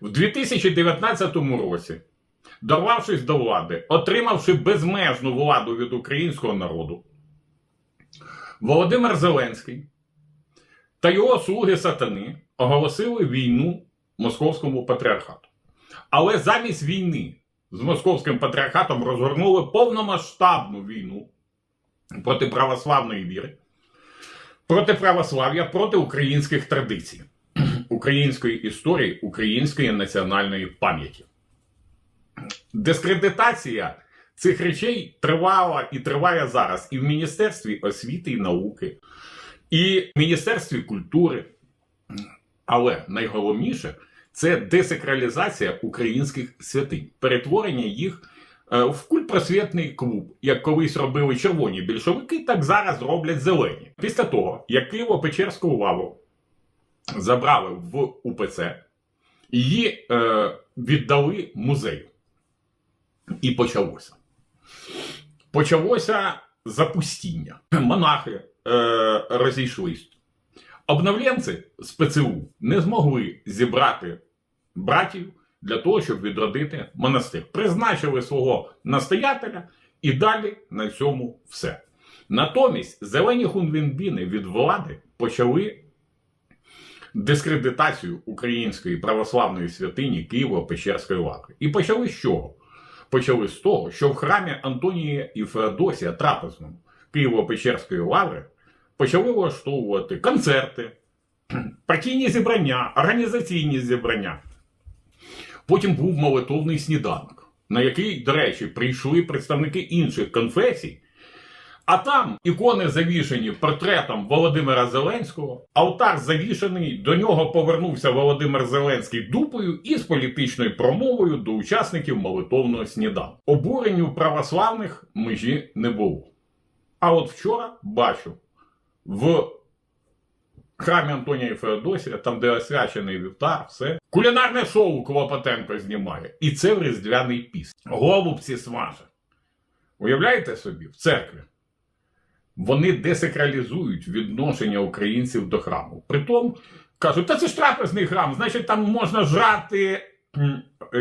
В 2019 році, дорвавшись до влади, отримавши безмежну владу від українського народу, Володимир Зеленський та його слуги сатани оголосили війну московському патріархату. Але замість війни з московським патріархатом розгорнули повномасштабну війну проти православної віри, проти православ'я, проти українських традицій, української історії, української національної пам'яті. Дискредитація цих речей тривала і триває зараз і в Міністерстві освіти і науки, і в Міністерстві культури. Але найголовніше це десакралізація українських святинь, перетворення їх е, в культпросвітний клуб. Як колись робили червоні більшовики, так зараз роблять зелені. Після того, як Києво-Печерську лаву забрали в УПЦ, її е, віддали музею. І почалося. Почалося запустіння. Монахи е, розійшлись. Обновленці з ПЦУ не змогли зібрати братів для того, щоб відродити монастир. Призначили свого настоятеля і далі на цьому все. Натомість зелені хунвінбіни від влади почали дискредитацію української православної святині Києво-Печерської лаври. І почали з чого? Почали з того, що в храмі Антонія і Феодосія Трапезному Києво-Печерської лаври почали влаштовувати концерти, партійні зібрання, організаційні зібрання. Потім був молитовний сніданок, на який, до речі, прийшли представники інших конфесій. А там ікони завішені портретом Володимира Зеленського, алтар завішений, до нього повернувся Володимир Зеленський дупою і з політичною промовою до учасників молитовного сніданку. Обуренню православних межі не було. А от вчора бачу в храмі Антонія і Феодосія, там, де освячений вівтар, все. Кулінарне шоу Клопотенко знімає. І це в Різдвяний піст. Голубці смаже. Уявляєте собі, в церкві. Вони десакралізують відношення українців до храму. Притом кажуть, та це ж трапезний храм, значить, там можна жати,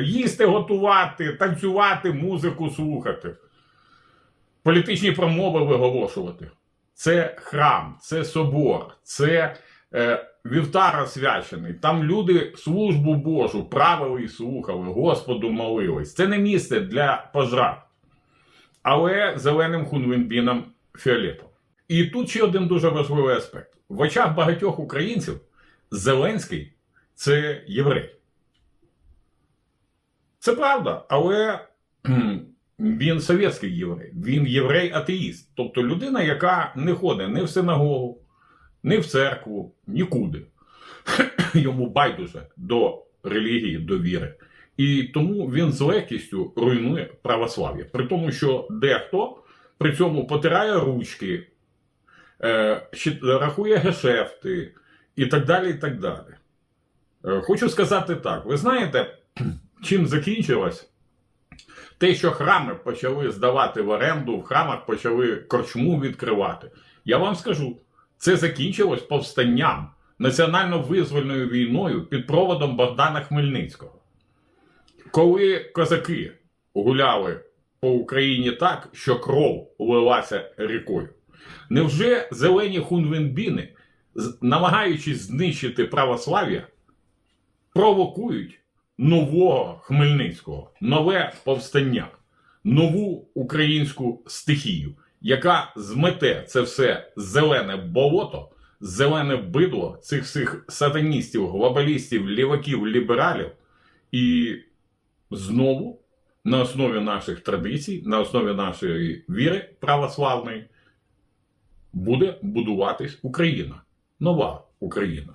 їсти, готувати, танцювати, музику слухати, політичні промови виголошувати. Це храм, це собор, це е, вівтар освячений. Там люди службу Божу правили і слухали, Господу молились. Це не місце для пожрат. Але зеленим хунвінбінам фіолетом. І тут ще один дуже важливий аспект. В очах багатьох українців Зеленський це єврей. Це правда, але він совєтський єврей, він єврей-атеїст. Тобто людина, яка не ходить ні в синагогу, ні в церкву, нікуди. Йому байдуже до релігії, до віри. І тому він з легкістю руйнує православ'я. При тому, що дехто при цьому потирає ручки, е, рахує гешефти і так далі. і так далі. Е, Хочу сказати так: ви знаєте, чим закінчилось? Те, що храми почали здавати в оренду, в храмах почали корчму відкривати. Я вам скажу, це закінчилось повстанням, національно-визвольною війною під проводом Богдана Хмельницького. Коли козаки гуляли по Україні так, що кров лилася рікою. Невже зелені хунвенбіни, намагаючись знищити православ'я, провокують нового Хмельницького, нове повстання, нову українську стихію, яка змете це все зелене болото, зелене бидло цих всіх сатаністів, глобалістів, ліваків, лібералів, і знову на основі наших традицій, на основі нашої віри православної, буде будуватись Україна, нова Україна.